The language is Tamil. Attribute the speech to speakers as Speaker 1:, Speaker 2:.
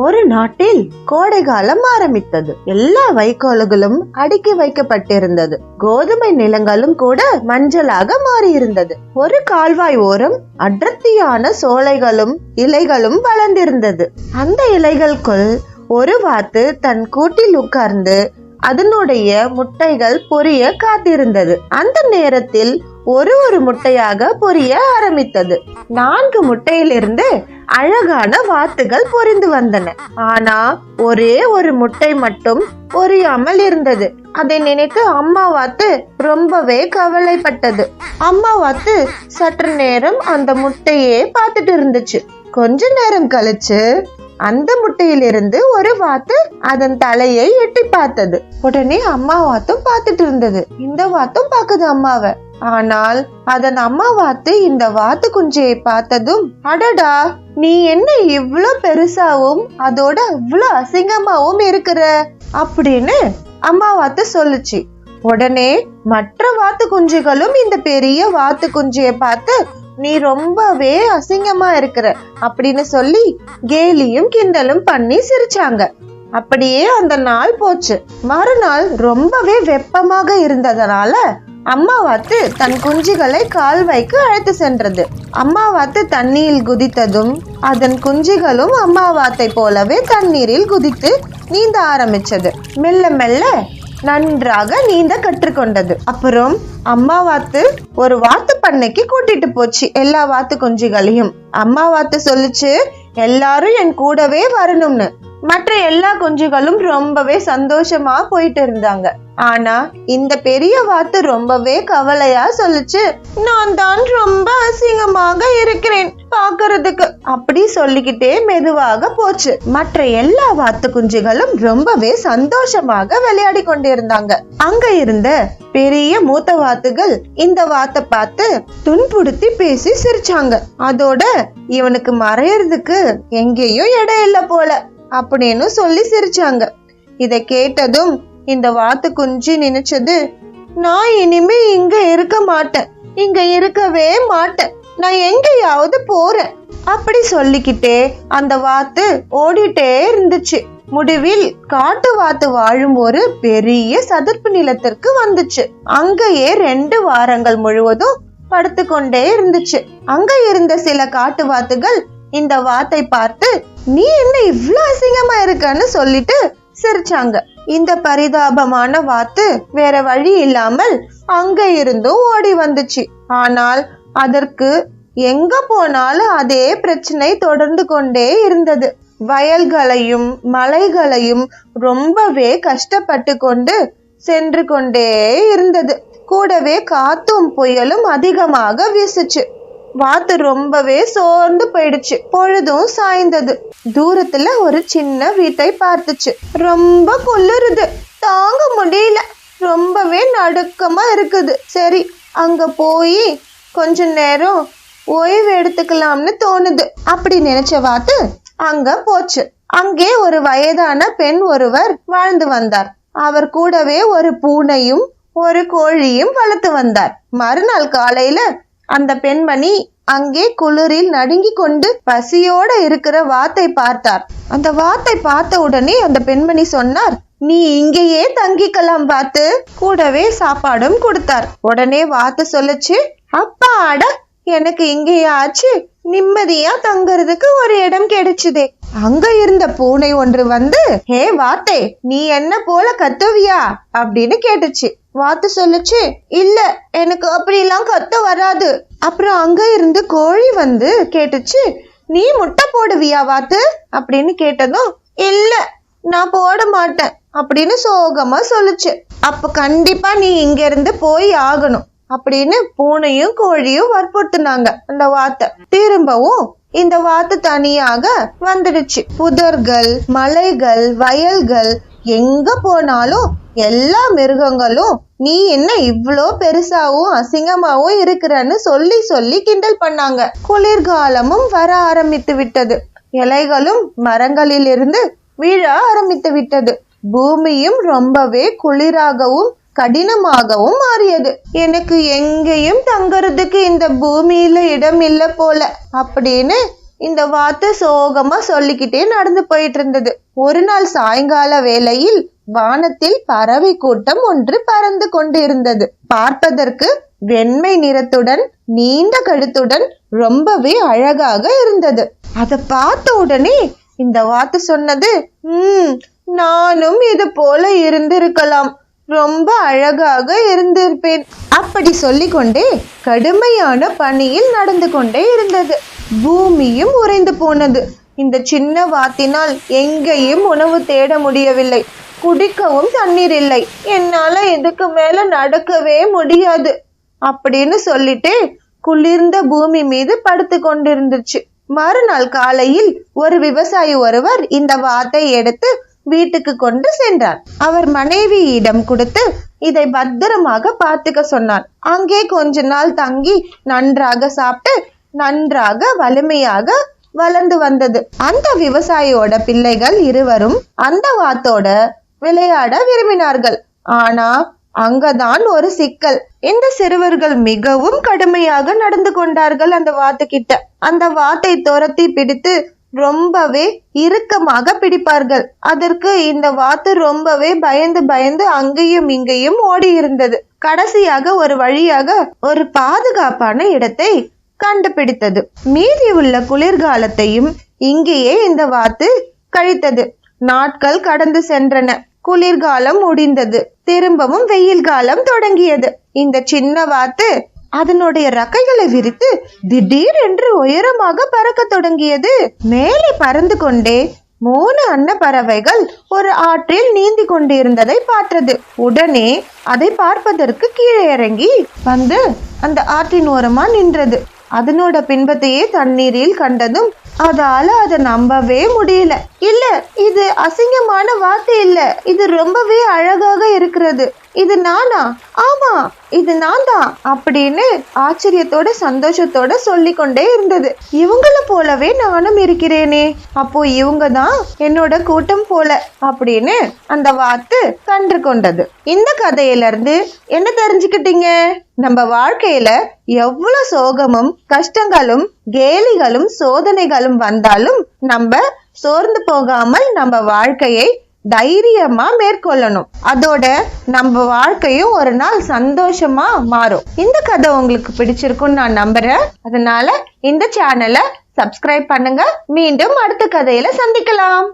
Speaker 1: ஒரு நாட்டில் கோடை காலம் ஆரம்பித்தது. எல்லா வைக்கோல்களும் அடுக்கி வைக்கப்பட்டிருந்தது. கோதுமை நிலங்களும் கூட மஞ்சளாக மாறியிருந்தது. ஒரு கால்வாய் ஓரம் அடர்த்தியான சோலைகளும் இலைகளும் வளர்ந்திருந்தது. அந்த இலைகளுக்குள் ஒரு வாத்து தன் கூட்டில் உட்கார்ந்து அதனுடைய முட்டைகள் பொரிய காத்திருந்தது. அந்த நேரத்தில் ஒரு ஒரு முட்டையாக பொரிய ஆரம்பித்தது. நான்கு முட்டையிலிருந்து அழகான வாத்துகள் பொரிந்து வந்தன. ஆனா ஒரே ஒரு முட்டை மட்டும் பொரியாமல் இருந்தது. அதை நினைத்து அம்மா வாத்து ரொம்பவே கவலைப்பட்டது. அம்மா வாத்து சற்று நேரம் அந்த முட்டையே பார்த்துட்டு இருந்துச்சு. கொஞ்ச நேரம் கழிச்சு அந்த முட்டையிலிருந்து ஒரு வாத்து அதன் தலையை எட்டி பார்த்தது. உடனே அம்மா வாத்தும் பார்த்துட்டு இருந்தது. இந்த வாத்தும் பாக்குது அம்மாவை. ஆனால் அதன் அம்மா வாத்து இந்த வாத்து குஞ்சியை பார்த்ததும் அடடா நீ என்ன இவ்வளோ பெருசாவும் அதோட இவ்ளோ அசிங்கமாவும் இருக்கிற? அப்படின்னு அம்மா வாத்து சொல்லுச்சு. உடனே மற்ற வாத்து குஞ்சுகளும் இந்த பெரிய வாத்து குஞ்சியை பார்த்து நீ ரொம்பவே அசிங்கமா இருக்கிற அப்படின்னு சொல்லி கேலியும் கிண்டலும் பண்ணி சிரிச்சாங்க. அப்படியே அந்த நாள் போச்சு. மறுநாள் ரொம்பவே வெப்பமாக இருந்ததனால அம்மாவாத்து தன் குஞ்சுகளை கால்வாய்க்கு அழைத்து சென்றது. அம்மாவாத்து தண்ணீரில் குதித்ததும் அதன் குஞ்சுகளும் அம்மாவாத்தை போலவே தண்ணீரில் குதித்து நீந்த ஆரம்பிச்சது. மெல்ல மெல்ல நன்றாக நீந்த கற்றுக்கொண்டது. அப்புறம் அம்மா வாத்து ஒரு வாத்து பண்ணைக்கு கூட்டிட்டு போச்சு எல்லா வாத்து குஞ்சுகளையும். அம்மா வாத்து சொல்லுச்சு எல்லாரும் என் கூடவே வரணும்னு. மற்ற எல்லா குஞ்சுகளும் ரொம்பவே சந்தோஷமா போயிட்டு இருந்தாங்க. ஆனா இந்த பெரிய வாத்து ரொம்பவே கவலையா சொல்லுச்சு. நான் தான் ரொம்ப அசிங்கமாக இருக்கிறேன் பாக்குறதுக்கு அப்படி சொல்லிக்கிட்டே மெதுவாக போச்சு. மற்ற எல்லா வாத்து குஞ்சுகளும் ரொம்பவே சந்தோஷமாக விளையாடி கொண்டிருந்தாங்க. அங்க இருந்த பெரிய மூத்த வாத்துகள் இந்த வாத்தை பார்த்து துன்புறுத்தி பேசி சிரிச்சாங்க. அதோட இவனுக்கு மறையறதுக்கு எங்கேயும் இடம் இல்ல போல. அப்படின்னு சொல்லி சிரிச்சாங்க. இதை கேட்டதும் இந்த வாத்து குஞ்சு நினைச்சது நான் இனிமே இங்க இருக்க மாட்டேன். இங்க இருக்கவே மாட்டேன். நான் எங்கேயாவது போறேன். அப்படி சொல்லிக்கிட்டே அந்த வாத்து ஓடிட்டே இருந்துச்சு. முடிவில் காட்டு வாத்து வாழும் ஒரு பெரிய சதுர்ப்பு நிலத்திற்கு வந்துச்சு. அங்கேயே ரெண்டு வாரங்கள் முழுவதும் படுத்துக்கொண்டே இருந்துச்சு. அங்க இருந்த சில காட்டு வாத்துகள் இந்த வாத்தை பார்த்து நீ என்ன இவ்வளோ அசிங்கமா இருக்கன்னு சொல்லிட்டு சிரிச்சாங்க. இந்த பரிதாபமான வாத்து வேற வழி இல்லாமல் அங்க இருந்தும் ஓடி வந்துச்சு. ஆனால் அதற்கு எங்க போனாலும் அதே பிரச்சனை தொடர்ந்து கொண்டே இருந்தது. வயல்களையும் மலைகளையும் ரொம்பவே கஷ்டப்பட்டு கொண்டு சென்று கொண்டே இருந்தது. கூடவே காத்தும் புயலும் அதிகமாக வீசுச்சு. வாத்து ரொம்பவே சோர்ந்து போயிடுச்சு. பொழுதும் சாய்ந்தது. தூரத்துல ஒரு சின்ன வீட்டை பார்த்துச்சு. ரொம்ப குளிருது. தாங்க முடியல. ரொம்பவே நடுக்கமா இருக்குது. சரி அங்க போய் கொஞ்ச நேரம் ஓய்வு எடுத்துக்கலாம்னு தோணுது. அப்படி நினைச்ச வாத்து அங்க போச்சு. அங்கே ஒரு வயதான பெண் ஒருவர் வாழ்ந்து வந்தார். அவர் கூடவே ஒரு பூனையும் ஒரு கோழியும் வளர்த்து வந்தார். மறுநாள் காலையில அந்த பெண்மணி அங்கே குளிரில் நடுங்கி கொண்டு பசியோட இருக்கிற வாத்தை பார்த்தார். அந்த வாத்தை பார்த்த உடனே அந்த பெண்மணி சொன்னார் நீ இங்கேயே தங்கிக்கலாம் பார்த்து. கூடவே சாப்பாடும் கொடுத்தார். உடனே வாத்து சொல்லுச்சு அப்பாட எனக்கு இங்கேயாச்சு நிம்மதியா தங்குறதுக்கு ஒரு இடம் கிடைச்சுதே. அங்க இருந்த பூனை ஒன்று வந்து ஹே வாத்தே நீ என்ன போல கத்துவியா? அப்படின்னு கேட்டுச்சு. வாத்து சொல்லுச்சு இல்ல எனக்கு அப்படிலாம் கத்த வராது. அப்புறம் அங்க இருந்து கோழி வந்து கேட்டுச்சு நீ முட்டை போடுவியா வாத்து? அப்படின்னு கேட்டதும் இல்ல நான் போட மாட்டேன் அப்படின்னு சோகமா சொல்லுச்சு. அப்ப கண்டிப்பா நீ இங்க இருந்து போய் ஆகணும் அப்படின்னு பூனையும் கோழியும் வற்புறுத்தினாங்க அந்த வாத்தை. திரும்பவும் இந்த வாத்து தனியாக வந்துடுச்சு. புதர்கள் மலைகள் வயல்கள் எங்க போனாலும் எல்லா மிருகங்களும் நீ என்ன இவ்ளோ பெருசாவும் அசிங்கமாவும் இருக்கிறன்னு சொல்லி சொல்லி கிண்டல் பண்ணாங்க. குளிர்காலமும் வர ஆரம்பித்து விட்டது. இலைகளும் மரங்களிலிருந்து விழ ஆரம்பித்து விட்டது. பூமியும் ரொம்பவே குளிராகவும் கடினமாகவும் மாறியது. எனக்கு எங்கேயும் தங்கறதுக்கு இந்த பூமியில இடம் இல்ல போல அப்படின்னு இந்த வார்த்தை சோகமா சொல்லிக்கிட்டே நடந்து போயிட்டு இருந்தது. ஒரு நாள் சாயங்கால வேளையில் வானத்தில் பறவை கூட்டம் ஒன்று பறந்து கொண்டு இருந்தது. பார்ப்பதற்கு வெண்மை நிறத்துடன் நீண்ட கழுத்துடன் ரொம்பவே அழகாக இருந்தது. அதை பார்த்த உடனே இந்த வார்த்தை சொன்னது உம் நானும் இது போல இருந்திருக்கலாம். ரொம்ப அழகாக இருந்திருப்பேன். அப்படி சொல்லிக்கொண்டே கடுமையான பணியில் நடந்து கொண்டே இருந்தது. பூமியும் உறைந்து போனது. இந்த சின்ன வாத்தினால் எங்கேயும் உணவு தேட முடியவில்லை. குடிக்கவும் தண்ணீர் இல்லை. என்னால இதுக்கு மேல நடக்கவே முடியாது. அப்படின்னு சொல்லிட்டு குளிர்ந்த பூமி மீது படுத்து கொண்டிருந்துச்சு. மறுநாள் காலையில் ஒரு விவசாயி ஒருவர் இந்த வாத்தை எடுத்து வீட்டுக்கு கொண்டு சென்றார். அவர் மனைவியிடம் கொடுத்து இதை பத்திரமாக பார்த்துக்க சொன்னார். அங்கே கொஞ்ச நாள் தங்கி நன்றாக சாப்பிட்டு நன்றாக வலிமையாக வளர்ந்து வந்தது. அந்த விவசாயியோட பிள்ளைகள் இருவரும் அந்த வாத்தோட விளையாட விரும்பினார்கள். ஆனா அங்கதான் ஒரு சிக்கல். இந்த சிறுவர்கள் மிகவும் கடுமையாக நடந்து கொண்டார்கள் அந்த வாத்து கிட்ட அந்த வாத்தை துரத்தி பிடித்து ரொம்பவே இறுக்கமாக பிடிப்பார்கள். அதற்கு இந்த வாத்து ரொம்பவே பயந்து பயந்து அங்கேயும் இங்கேயும் ஓடி இருந்தது கடைசியாக ஒரு வழியாக ஒரு பாதுகாப்பான இடத்தை கண்டுபிடித்தது. மீதி உள்ள குளிர்காலத்தையும் இங்கேயே இந்த வாத்து கழித்தது. நாட்கள் கடந்து சென்றன. குளிர்காலம் முடிந்தது. திரும்பவும் வெயில் காலம் தொடங்கியது. இந்த சின்ன வாத்து அதனுடைய ரக்கைகளை விரித்து திடீரென்று உயரமாக பறக்க தொடங்கியது. மேலே பறந்து கொண்டே மூணு அன்ன பறவைகள் ஒரு ஆற்றில் நீந்தி கொண்டிருந்ததை பார்த்தது. உடனே அதை பார்ப்பதற்கு கீழே இறங்கி வந்து அந்த ஆற்றின் ஓரமா நின்றது. அதனோட பின்பத்தையே தண்ணீரில் கண்டதும் அதால அதை நம்பவே முடியல. இல்ல இது அசிங்கமான வார்த்தை இல்ல. இது ரொம்பவே அழகாக இருக்கிறது. இது நானா? ஆமா இது நான் தான் அப்படின்னு ஆச்சரியத்தோட சந்தோஷத்தோட சொல்லி கொண்டே இருந்தது. இவங்கள போலவே நானும் இருக்கிறேனே. அப்போ இவங்க தான் என்னோட கூட்டம் போல அப்படின்னு அந்த வாத்து கன்று கொண்டது. இந்த கதையிலிருந்து என்ன தெரிஞ்சுக்கிட்டீங்க? நம்ம வாழ்க்கையில எவ்வளவு சோகமும் கஷ்டங்களும் கேலிகளும் சோதனைகளும் வந்தாலும் நம்ம சோர்ந்து போகாமல் நம்ம வாழ்க்கையை தைரியமா மேற்கொள்ளணும். அதோட நம்ம வாழ்க்கையும் ஒரு நாள் சந்தோஷமா மாறும். இந்த கதை உங்களுக்கு பிடிச்சிருக்கும்னு நான் நம்புறேன். அதனால இந்த சேனலை சப்ஸ்கிரைப் பண்ணுங்க. மீண்டும் அடுத்த கதையில சந்திக்கலாம்.